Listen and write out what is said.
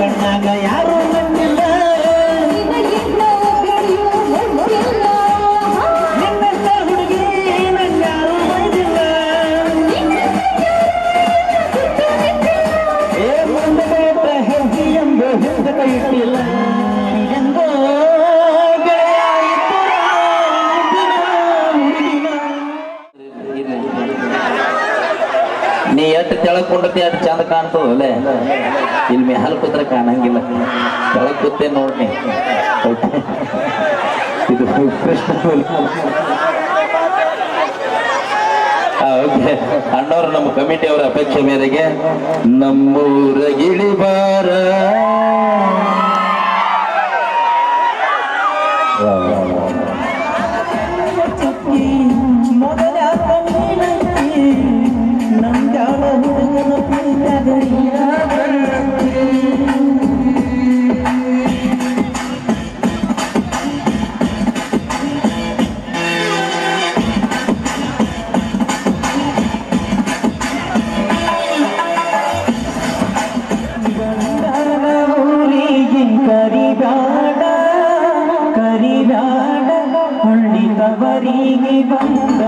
ಕಣ್ಣಾಗ ಯಾರು ನೀ ಎಷ್ಟು ತೆಳಗ್ ಕುಂಡತಿ ಅಷ್ಟು ಚಂದ ಕಾಣ್ತದಲ್ಲ ಇಲ್ಲಿ ಮ್ಯಾಲ ಕೂತ್ರ ಕಾಣಂಗಿಲ್ಲ. ತೆಳಗ್ ಕೂತೆ ನೋಡ್ನಿ. ಇದು ಕೃಷ್ಣ ಓಕೆ. ಅಣ್ಣವ್ರು ನಮ್ಮ ಕಮಿಟಿ ಅವರ ಅಪೇಕ್ಷೆ ಮೇರೆಗೆ ನಮ್ಮೂರ ಗಿಳಿಬಾರ. ಮೊದಲ ಹಳ್ಳಿದವರಿಗೆ ಬಂದ